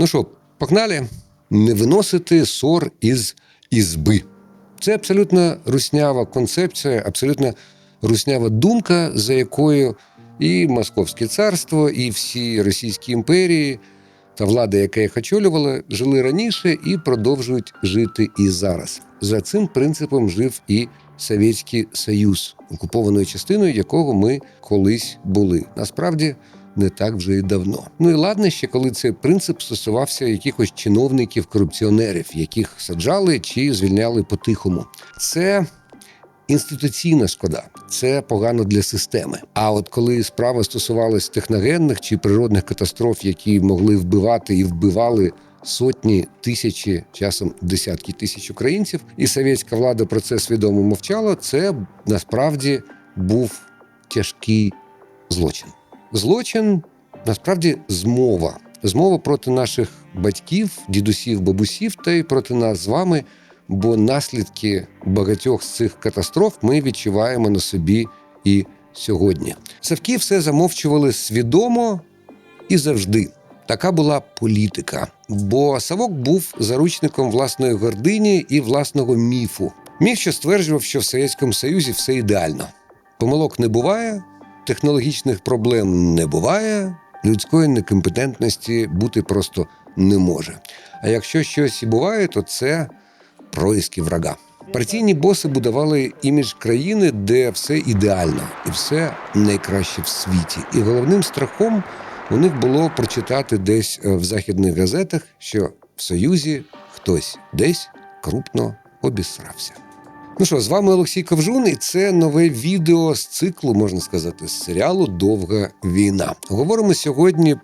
Ну що, погнали? Не виносити сор із ізби. Це абсолютно руснява концепція, абсолютно руснява думка, за якою і Московське царство, і всі російські імперії та влада, яка їх очолювала, жили раніше і продовжують жити і зараз. За цим принципом жив і Совєтський Союз, окупованою частиною якого ми колись були. Насправді не так вже і давно. Ну і ладно ще, коли цей принцип стосувався якихось чиновників, корупціонерів, яких саджали чи звільняли по-тихому. Це інституційна шкода, це погано для системи. А от коли справа стосувалась техногенних чи природних катастроф, які могли вбивати і вбивали. Сотні тисячі, часом десятки тисяч українців, і совєтська влада про це свідомо мовчала. Це насправді був тяжкий злочин. Злочин насправді змова. Змова проти наших батьків, дідусів, бабусів та й проти нас з вами. Бо наслідки багатьох з цих катастроф ми відчуваємо на собі і сьогодні. Савки все замовчували свідомо і завжди. Така була політика. Бо Савок був заручником власної гордині і власного міфу. Міф, що стверджував, що в Совєтському Союзі все ідеально. Помилок не буває, технологічних проблем не буває, людської некомпетентності бути просто не може. А якщо щось і буває, то це происки врага. Партійні боси будували імідж країни, де все ідеально і все найкраще в світі. І головним страхом у них було прочитати десь е, в західних газетах, що в Союзі хтось десь крупно обісрався. Ну що, з вами Олексій Ковжун, і це нове відео з циклу, можна сказати, з серіалу Довга війна. Говоримо сьогодні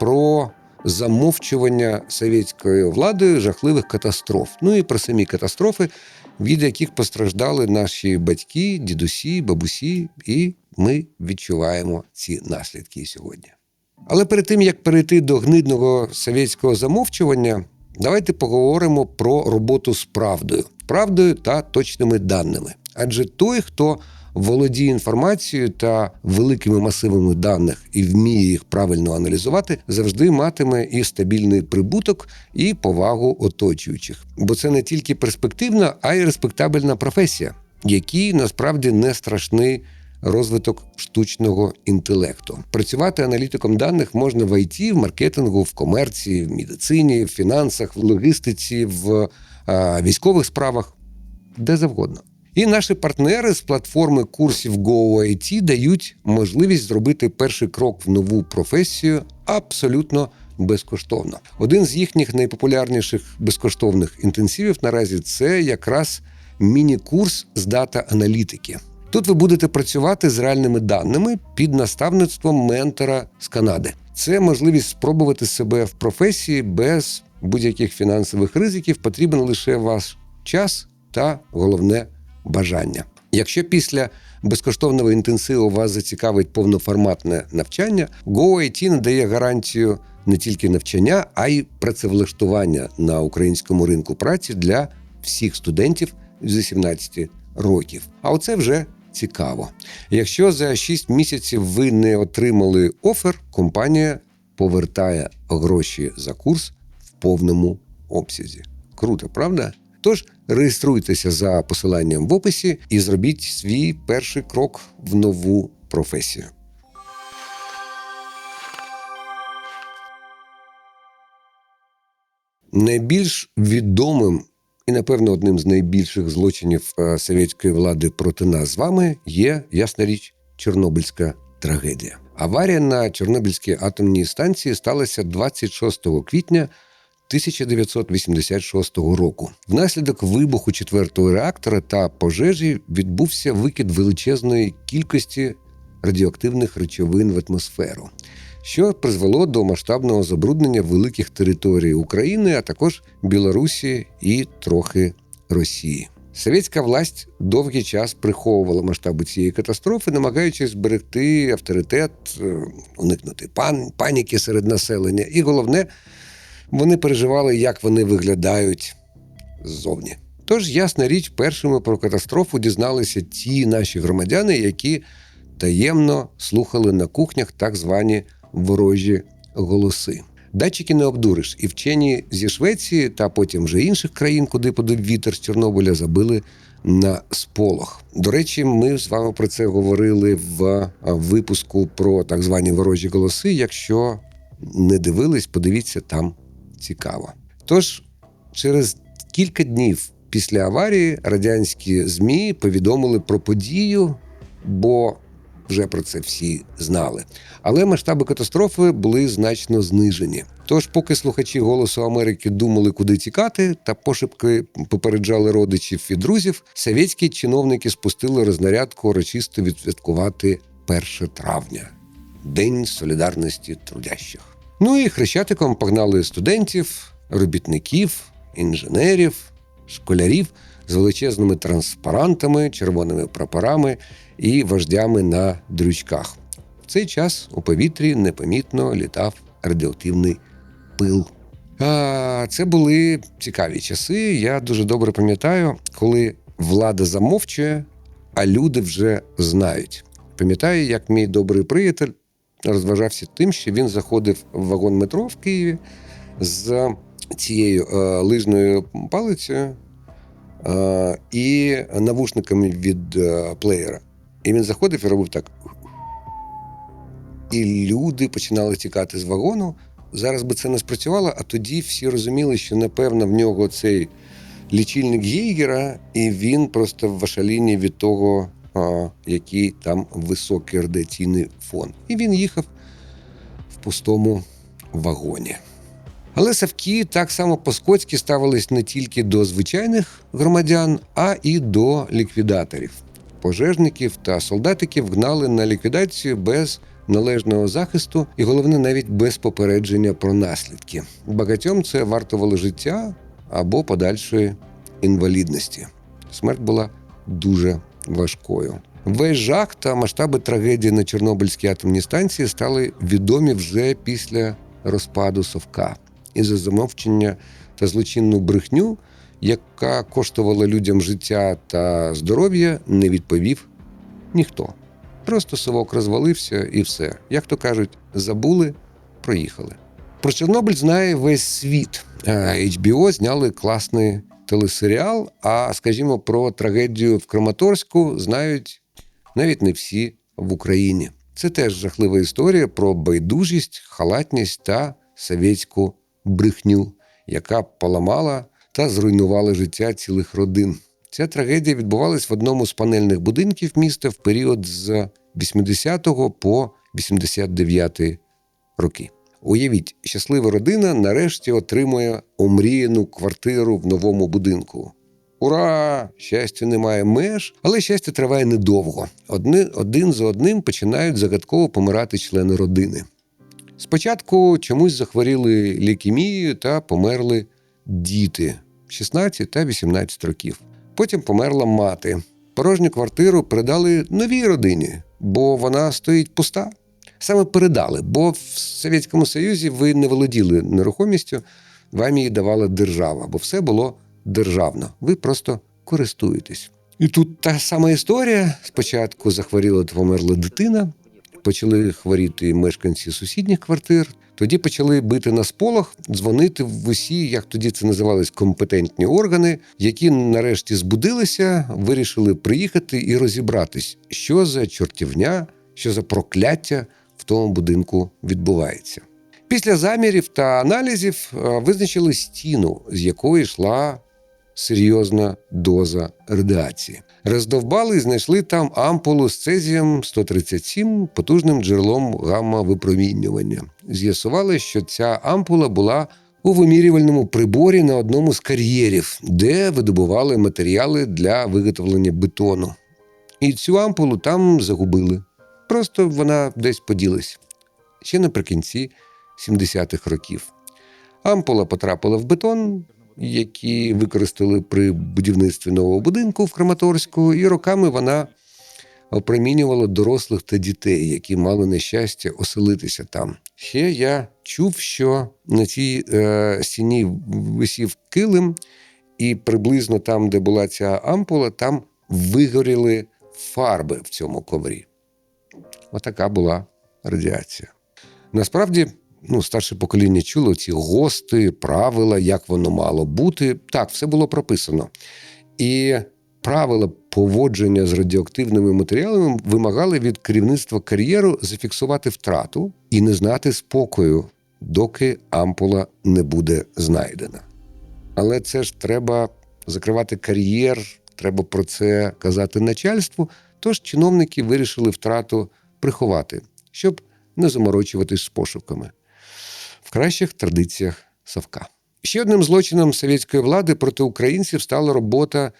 про замовчування совєтською владою жахливих катастроф. Ну і про самі катастрофи, від яких постраждали наші батьки, дідусі, бабусі, і ми відчуваємо ці наслідки сьогодні. Але перед тим як перейти до гнидного совєтського замовчування, давайте поговоримо про роботу з правдою, правдою та точними даними. Адже той, хто володіє інформацією та великими масивами даних і вміє їх правильно аналізувати, завжди матиме і стабільний прибуток, і повагу оточуючих. Бо це не тільки перспективна, а й респектабельна професія, якій насправді не страшний. Розвиток штучного інтелекту працювати аналітиком даних можна в ІТ, в маркетингу, в комерції, в медицині, в фінансах, в логістиці, в військових справах, де завгодно. І наші партнери з платформи курсів GoIT дають можливість зробити перший крок в нову професію абсолютно безкоштовно. Один з їхніх найпопулярніших безкоштовних інтенсивів наразі це якраз міні-курс з дата-аналітики. Тут ви будете працювати з реальними даними під наставництвом ментора з Канади. Це можливість спробувати себе в професії без будь-яких фінансових ризиків. Потрібен лише ваш час та головне бажання. Якщо після безкоштовного інтенсиву вас зацікавить повноформатне навчання, GoIT надає гарантію не тільки навчання, а й працевлаштування на українському ринку праці для всіх студентів з 18 років. А оце вже цікаво. Якщо за 6 місяців ви не отримали офер, компанія повертає гроші за курс повному обсязі. Круто, правда? Тож реєструйтеся за посиланням в описі і зробіть свій перший крок в нову професію. Найбільш відомим і, напевно, одним з найбільших злочинів е, совєтської влади проти нас з вами є, ясна річ, Чорнобильська трагедія. Аварія на Чорнобильській атомній станції сталася 26 квітня 1986 року. Внаслідок вибуху четвертого реактора та пожежі відбувся викид величезної кількості радіоактивних речовин в атмосферу, що призвело до масштабного забруднення великих територій України, а також Білорусі і трохи Росії. Совєтська власть довгий час приховувала масштаби цієї катастрофи, намагаючись зберегти авторитет, е, уникнути пан, паніки серед населення. І головне, вони переживали, як вони виглядають ззовні. Тож, ясна річ, першими про катастрофу дізналися ті наші громадяни, які таємно слухали на кухнях так звані ворожі голоси. Датчики не обдуриш, і вчені зі Швеції та потім вже інших країн, куди подув вітер з Чорнобиля, забили на сполох. До речі, ми з вами про це говорили в випуску про так звані ворожі голоси. Якщо не дивились, подивіться там цікаво. Тож, через кілька днів після аварії радянські ЗМІ повідомили про подію, бо вже про це всі знали. Але масштаби катастрофи були значно знижені. Тож, поки слухачі голосу Америки думали, куди тікати, та пошепки попереджали родичів і друзів, совєтські чиновники спустили рознарядку урочисто відсвяткувати 1 травня День солідарності трудящих. Ну і хрещатиком погнали студентів, робітників, інженерів, школярів з величезними транспарантами, червоними прапорами і вождями на дрючках. В цей час у повітрі непомітно літав радіоактивний пил. А, це були цікаві часи. Я дуже добре пам'ятаю, коли влада замовчує, а люди вже знають. Пам'ятаю, як мій добрий приятель розважався тим, що він заходив в вагон метро в Києві з цією е, лижною палицею е, і навушниками від е, плеєра. І він заходив і робив так. І люди починали тікати з вагону. Зараз би це не спрацювало, а тоді всі розуміли, що напевно в нього цей лічильник Гейгера, і він просто в вашаліні від того, який там високий радіаційний фон. І він їхав в пустому вагоні. Але савки так само по-скотськи ставились не тільки до звичайних громадян, а і до ліквідаторів. Пожежників та солдатиків гнали на ліквідацію без належного захисту і головне навіть без попередження про наслідки. Багатьом це вартувало життя або подальшої інвалідності. Смерть була дуже важкою. Весь жах та масштаби трагедії на Чорнобильській атомній станції стали відомі вже після розпаду Совка і за замовчення та злочинну брехню, яка коштувала людям життя та здоров'я, не відповів ніхто. Просто совок розвалився і все. Як то кажуть, забули, проїхали. Про Чорнобиль знає весь світ. HBO зняли класний телесеріал. А скажімо, про трагедію в Краматорську знають навіть не всі в Україні. Це теж жахлива історія про байдужість, халатність та совєтську брехню, яка поламала та зруйнувала життя цілих родин. Ця трагедія відбувалась в одному з панельних будинків міста в період з 80 по 89 роки. Уявіть, щаслива родина нарешті отримує омріяну квартиру в новому будинку. Ура! Щастя немає меж, але щастя триває недовго. Одни, один за одним починають загадково помирати члени родини. Спочатку чомусь захворіли лікемією та померли діти 16 та 18 років. Потім померла мати. Порожню квартиру передали новій родині, бо вона стоїть пуста. Саме передали, бо в Совєтському Союзі ви не володіли нерухомістю, вам її давала держава, бо все було державно. Ви просто користуєтесь. І тут та сама історія. Спочатку захворіла та померла дитина, почали хворіти мешканці сусідніх квартир. Тоді почали бити на сполох, дзвонити в усі, як тоді це називались, компетентні органи, які нарешті збудилися, вирішили приїхати і розібратись, що за чортівня, що за прокляття в тому будинку відбувається. Після замірів та аналізів е, визначили стіну, з якої йшла серйозна доза радіації. Роздовбали і знайшли там ампулу з цезієм 137 потужним джерелом гамма-випромінювання. З'ясували, що ця ампула була у вимірювальному приборі на одному з кар'єрів, де видобували матеріали для виготовлення бетону. І цю ампулу там загубили. Просто вона десь поділась ще наприкінці 70-х років. Ампула потрапила в бетон, які використали при будівництві нового будинку в Краматорську, і роками вона опромінювала дорослих та дітей, які мали нещастя оселитися там. Ще я чув, що на цій е, стіні висів килим, і приблизно там, де була ця ампула, там вигоріли фарби в цьому коврі. Отака була радіація. Насправді ну, старше покоління чуло ці ГОСТи, правила, як воно мало бути. Так, все було прописано. І правила поводження з радіоактивними матеріалами вимагали від керівництва кар'єру зафіксувати втрату і не знати спокою, доки ампула не буде знайдена. Але це ж треба закривати кар'єр, треба про це казати начальству. Тож чиновники вирішили втрату приховати, щоб не заморочуватись з пошуками в кращих традиціях Савка. Ще одним злочином совєтської влади проти українців стала робота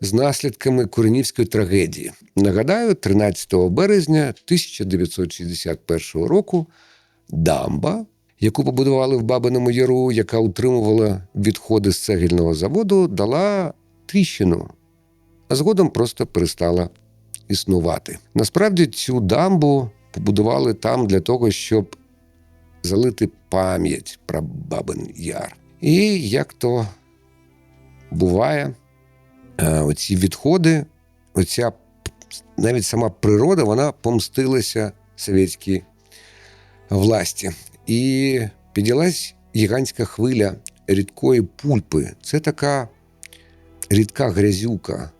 з наслідками Куренівської трагедії. Нагадаю, 13 березня 1961 року дамба, яку побудували в Бабиному Яру, яка утримувала відходи з цегільного заводу, дала тріщину, а згодом просто перестала існувати. Насправді цю дамбу побудували там для того, щоб залити пам'ять про Бабин Яр. І як то буває, е, оці відходи, оця навіть сама природа, вона помстилася совєтській власті. І піднялась гігантська хвиля рідкої пульпи. Це така рідка грязюка.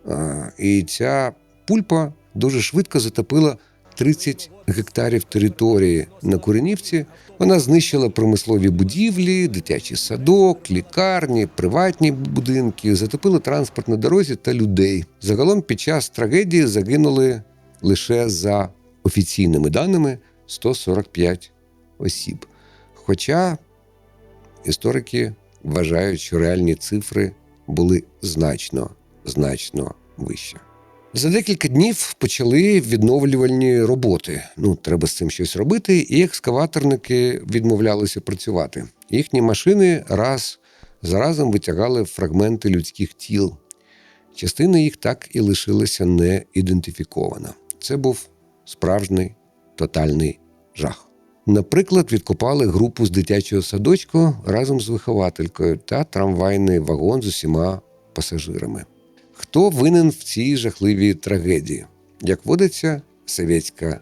І ця пульпа дуже швидко затопила 30 гектарів території на Куренівці. Вона знищила промислові будівлі, дитячий садок, лікарні, приватні будинки, затопила транспорт на дорозі та людей. Загалом під час трагедії загинули лише за офіційними даними 145 осіб. Хоча історики вважають, що реальні цифри були значно, значно вищі. За декілька днів почали відновлювальні роботи. Ну, треба з цим щось робити, і екскаваторники відмовлялися працювати. Їхні машини раз за разом витягали фрагменти людських тіл. Частина їх так і лишилася не ідентифікована. Це був справжній тотальний жах. Наприклад, відкопали групу з дитячого садочку разом з вихователькою та трамвайний вагон з усіма пасажирами. Хто винен в цій жахливій трагедії? Як водиться, совєтська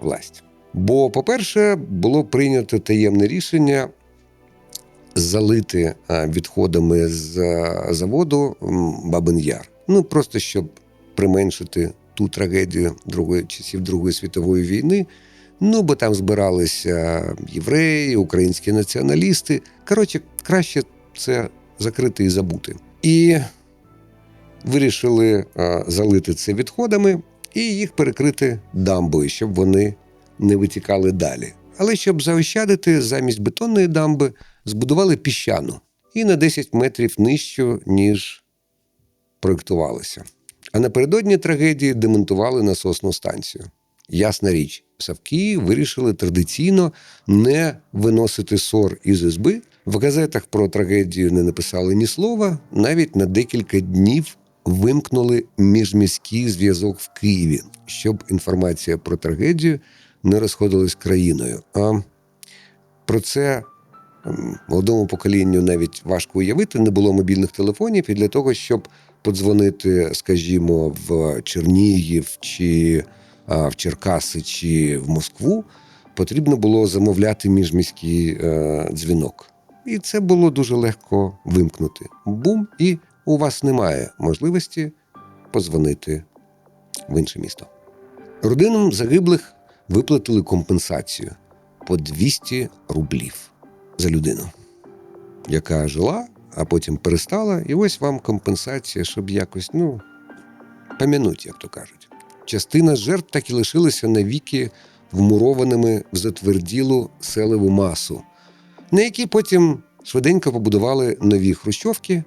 власть. Бо, по-перше, було прийнято таємне рішення залити відходами з заводу Бабин Яр. Ну просто щоб применшити ту трагедію другої часів Другої світової війни. Ну, бо там збиралися євреї, українські націоналісти. Коротше, краще це закрити і забути. І вирішили залити це відходами і їх перекрити дамбою, щоб вони не витікали далі. Але щоб заощадити, замість бетонної дамби збудували піщану і на 10 метрів нижчу, ніж проєктувалося. А напередодні трагедії демонтували насосну станцію. Ясна річ, Савки вирішили традиційно не виносити сор із ізби. В газетах про трагедію не написали ні слова, навіть на декілька днів вимкнули міжміський зв'язок в Києві, щоб інформація про трагедію не розходилась країною. А про це молодому поколінню навіть важко уявити, не було мобільних телефонів і для того, щоб подзвонити, скажімо, в Чернігів чи в Черкаси чи в Москву, потрібно було замовляти міжміський е, дзвінок. І це було дуже легко вимкнути. Бум, і у вас немає можливості позвонити в інше місто. Родинам загиблих виплатили компенсацію по 200 рублів за людину, яка жила, а потім перестала. І ось вам компенсація, щоб якось, ну, помянуть, як то кажуть. Частина жертв так і лишилася навіки вмурованими в затверділу селеву масу, на якій потім швиденько побудували нові хрущовки,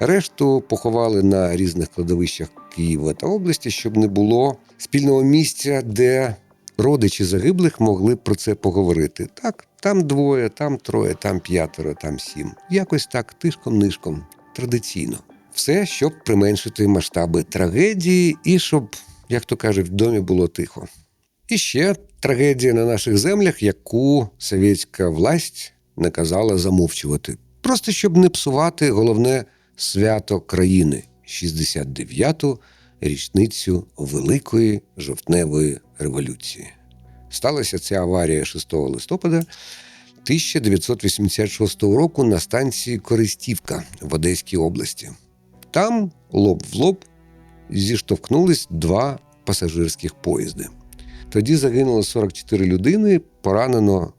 решту поховали на різних кладовищах Києва та області, щоб не було спільного місця, де родичі загиблих могли про це поговорити. Так, там двоє, там троє, там п'ятеро, там сім. Якось так, тишком-нишком, традиційно. Все, щоб применшити масштаби трагедії і щоб як то кажуть, в домі було тихо. І ще трагедія на наших землях, яку совєтська власть наказала замовчувати. Просто щоб не псувати головне свято країни 69-ту річницю Великої жовтневої революції. Сталася ця аварія 6 листопада 1986 року на станції Користівка в Одеській області. Там лоб в лоб зіштовхнулись два пасажирських поїзди. Тоді загинуло 44 людини, поранено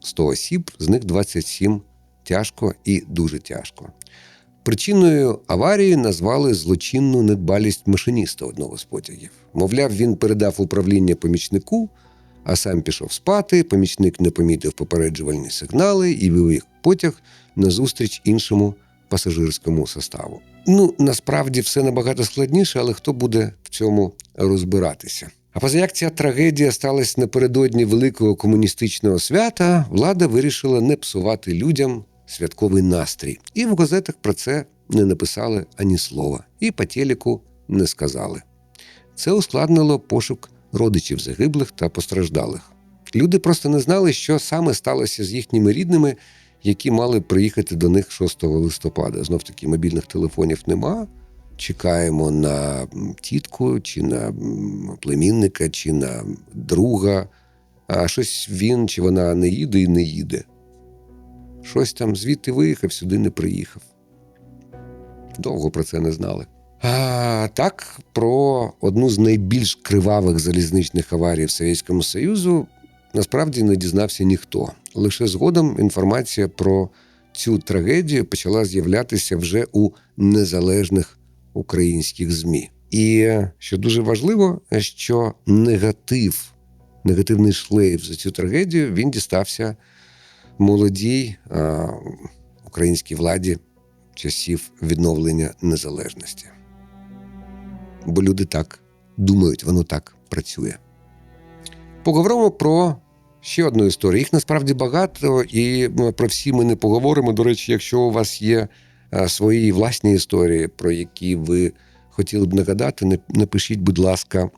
100 осіб, з них 27 тяжко і дуже тяжко. Причиною аварії назвали злочинну недбалість машиніста одного з потягів. Мовляв, він передав управління помічнику, а сам пішов спати. Помічник не помітив попереджувальні сигнали і вивів потяг назустріч іншому пасажирському составу. Ну, насправді все набагато складніше, але хто буде в цьому розбиратися? А позаяк ця трагедія сталася напередодні великого комуністичного свята, влада вирішила не псувати людям святковий настрій. І в газетах про це не написали ані слова, і по телеку не сказали. Це ускладнило пошук родичів загиблих та постраждалих. Люди просто не знали, що саме сталося з їхніми рідними, які мали приїхати до них 6 листопада. Знов таки мобільних телефонів нема. Чекаємо на тітку, чи на племінника, чи на друга. А щось він чи вона не їде і не їде. Щось там звідти виїхав, сюди не приїхав. Довго про це не знали. А, так, про одну з найбільш кривавих залізничних аварій в Совєтському Союзу насправді не дізнався ніхто. Лише згодом інформація про цю трагедію почала з'являтися вже у незалежних українських ЗМІ. І що дуже важливо, що негатив, негативний шлейф за цю трагедію він дістався молодій а, українській владі часів відновлення незалежності. Бо люди так думають, воно так працює. Поговоримо про ще одну історію. Їх насправді багато, і про всі ми не поговоримо. До речі, якщо у вас є е, свої власні історії, про які ви хотіли б нагадати, напишіть, будь ласка,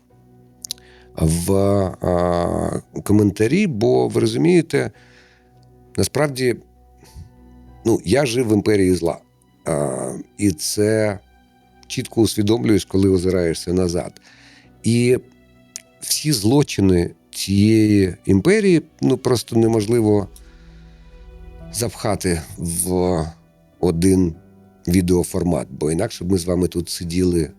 в коментарі, бо ви розумієте, насправді, ну, я жив в імперії зла. А, і це чітко усвідомлюєш, коли озираєшся назад. І всі злочини цієї імперії ну, просто неможливо запхати в один відеоформат, бо інакше б ми з вами тут сиділи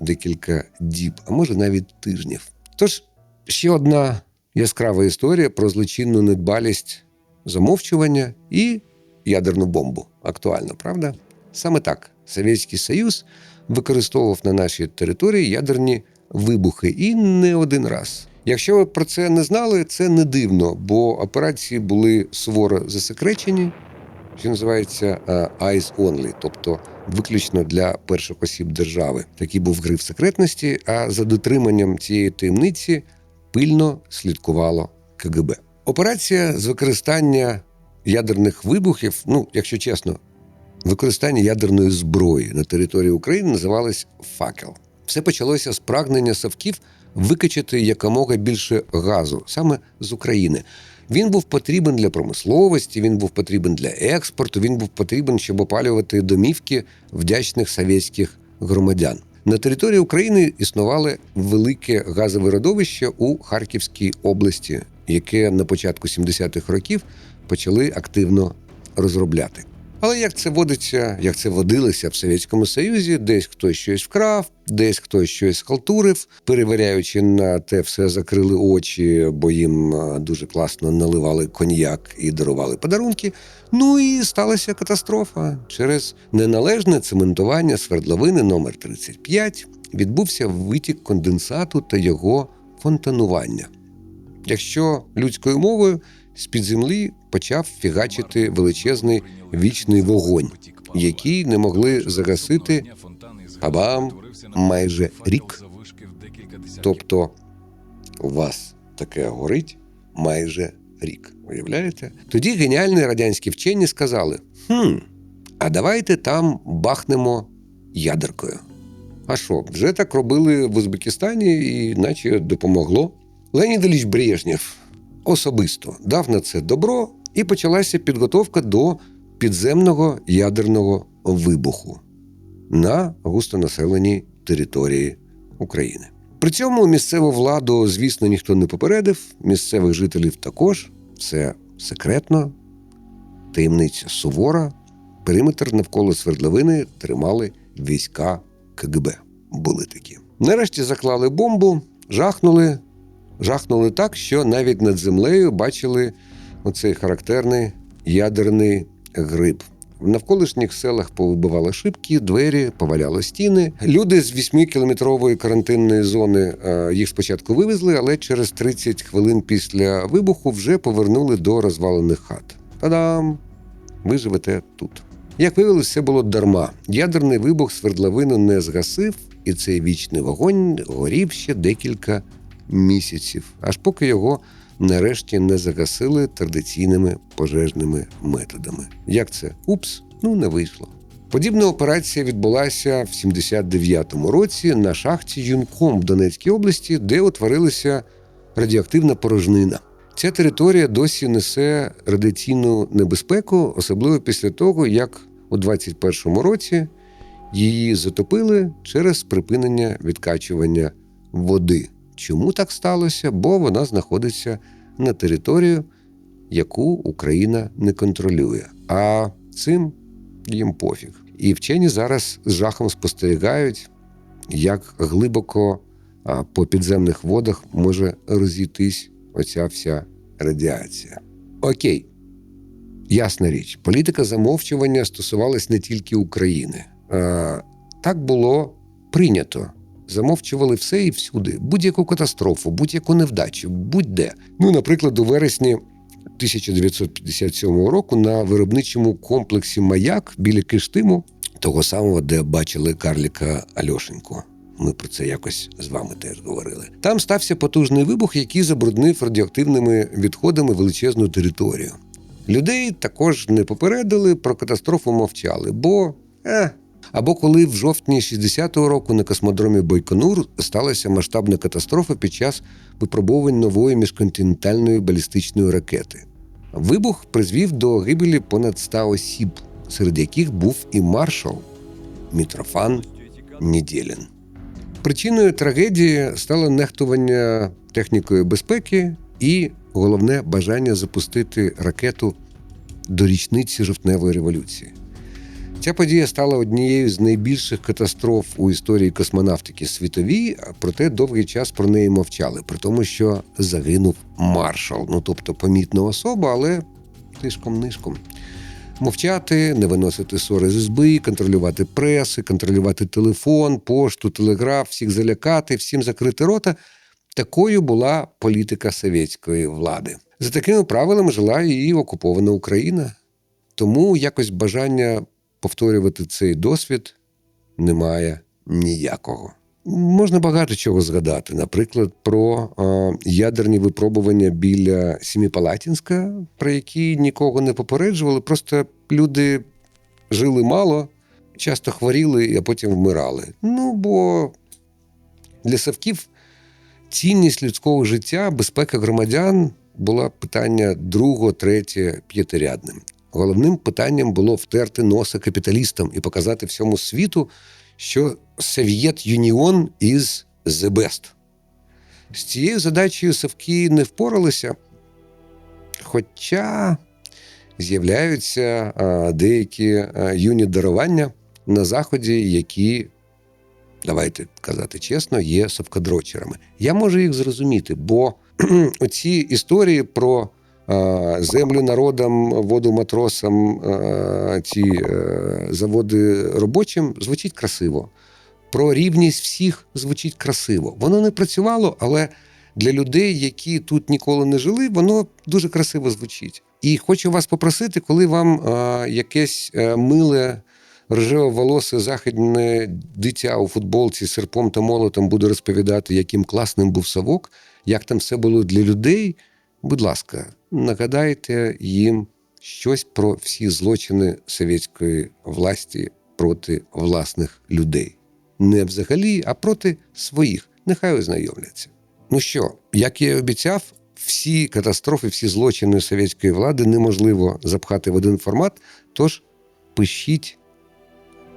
декілька діб, а може навіть тижнів. Тож ще одна яскрава історія про злочинну недбалість замовчування і ядерну бомбу. Актуально, правда? Саме так Совєтський Союз використовував на нашій території ядерні вибухи і не один раз. Якщо ви про це не знали, це не дивно, бо операції були суворо засекречені, що називається е, Eyes Only, тобто виключно для перших осіб держави. Такий був гриф секретності, а за дотриманням цієї таємниці пильно слідкувало КГБ. Операція з використання ядерних вибухів, ну, якщо чесно, використання ядерної зброї на території України називалось факел. Все почалося з прагнення Савків викачати якомога більше газу саме з України. Він був потрібен для промисловості, він був потрібен для експорту, він був потрібен, щоб опалювати домівки вдячних совєтських громадян. На території України існували велике газове родовище у Харківській області, яке на початку 70-х років почали активно розробляти. Але як це водиться, як це водилося в Совєтському Союзі, десь хтось щось вкрав, десь хтось щось схалтурив, перевіряючи на те, все закрили очі, бо їм дуже класно наливали коньяк і дарували подарунки. Ну і сталася катастрофа. Через неналежне цементування свердловини номер 35 відбувся витік конденсату та його фонтанування. Якщо людською мовою з-під землі почав фігачити величезний вічний вогонь, який не могли загасити абам майже рік. Тобто у вас таке горить майже рік. Уявляєте? Тоді геніальні радянські вчені сказали: хм, а давайте там бахнемо ядеркою. А що, вже так робили в Узбекистані, і наче допомогло. Леонід Ілліч Брежнєв особисто дав на це добро, і почалася підготовка до підземного ядерного вибуху на густонаселеній території України. При цьому місцеву владу, звісно, ніхто не попередив, місцевих жителів також. Все секретно, таємниця сувора, периметр навколо свердловини тримали війська КГБ. Були такі. Нарешті заклали бомбу, жахнули, жахнули так, що навіть над землею бачили оцей характерний ядерний гриб. В навколишніх селах повибивали шибки, двері, поваляли стіни. Люди з 8-кілометрової карантинної зони е, їх спочатку вивезли, але через 30 хвилин після вибуху вже повернули до розвалених хат. Та-дам! Ви живете тут. Як виявилось, все було дарма. Ядерний вибух свердловину не згасив, і цей вічний вогонь горів ще декілька місяців, аж поки його нарешті не загасили традиційними пожежними методами. Як це? Упс, ну не вийшло. Подібна операція відбулася в 79-му році на шахті Юнком в Донецькій області, де утворилася радіоактивна порожнина. Ця територія досі несе радіаційну небезпеку, особливо після того, як у 21-му році її затопили через припинення відкачування води. Чому так сталося? Бо вона знаходиться на територію, яку Україна не контролює. А цим їм пофіг. І вчені зараз з жахом спостерігають, як глибоко по підземних водах може розійтись оця вся радіація. Окей, ясна річ, політика замовчування стосувалась не тільки України. Так було прийнято. Замовчували все і всюди, будь-яку катастрофу, будь-яку невдачу, будь-де. Ну, наприклад, у вересні 1957 року на виробничому комплексі Маяк біля Киштиму, того самого, де бачили карліка Альошеньку. Ми про це якось з вами теж говорили. Там стався потужний вибух, який забруднив радіоактивними відходами величезну територію. Людей також не попередили, про катастрофу мовчали, бо е, або коли в жовтні 60-го року на космодромі Байконур сталася масштабна катастрофа під час випробувань нової міжконтинентальної балістичної ракети. Вибух призвів до гибелі понад 100 осіб, серед яких був і маршал Мітрофан Недєлін. Причиною трагедії стало нехтування технікою безпеки і головне бажання запустити ракету до річниці жовтневої революції. Ця подія стала однією з найбільших катастроф у історії космонавтики світовій, проте довгий час про неї мовчали, при тому, що загинув маршал, ну тобто помітна особа, але тишком нишком. Мовчати, не виносити ссори з ізби, контролювати преси, контролювати телефон, пошту, телеграф, всіх залякати, всім закрити рота. Такою була політика совєтської влади. За такими правилами жила і окупована Україна. Тому якось бажання повторювати цей досвід немає ніякого. Можна багато чого згадати, наприклад, про е, ядерні випробування біля Сіміпалатінська, про які нікого не попереджували. Просто люди жили мало, часто хворіли, а потім вмирали. Ну бо для Савків цінність людського життя, безпека громадян була питання друго, третє, п'ятирядним. Головним питанням було втерти носа капіталістам і показати всьому світу, що Совєт Юніон із the best. З цією задачею Савки не впоралися, хоча з'являються деякі юні дарування на Заході, які, давайте казати чесно, є совкадрочерами. Я можу їх зрозуміти, бо оці історії про землю народам, воду матросам, ці е, заводи робочим звучить красиво. Про рівність всіх звучить красиво. Воно не працювало, але для людей, які тут ніколи не жили, воно дуже красиво звучить. І хочу вас попросити, коли вам якесь е, миле рожево волосе західне дитя у футболці з серпом та молотом буде розповідати, яким класним був совок, як там все було для людей. Будь ласка, нагадайте їм щось про всі злочини совєтської власті проти власних людей. Не взагалі, а проти своїх. Нехай ознайомляться. Ну що, як я і обіцяв, всі катастрофи, всі злочини совєтської влади неможливо запхати в один формат. Тож пишіть,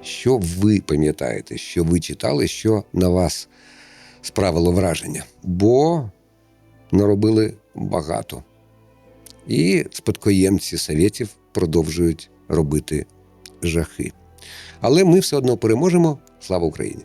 що ви пам'ятаєте, що ви читали, що на вас справило враження. Бо наробили багато і спадкоємці совєтів продовжують робити жахи. Але ми все одно переможемо. Слава Україні!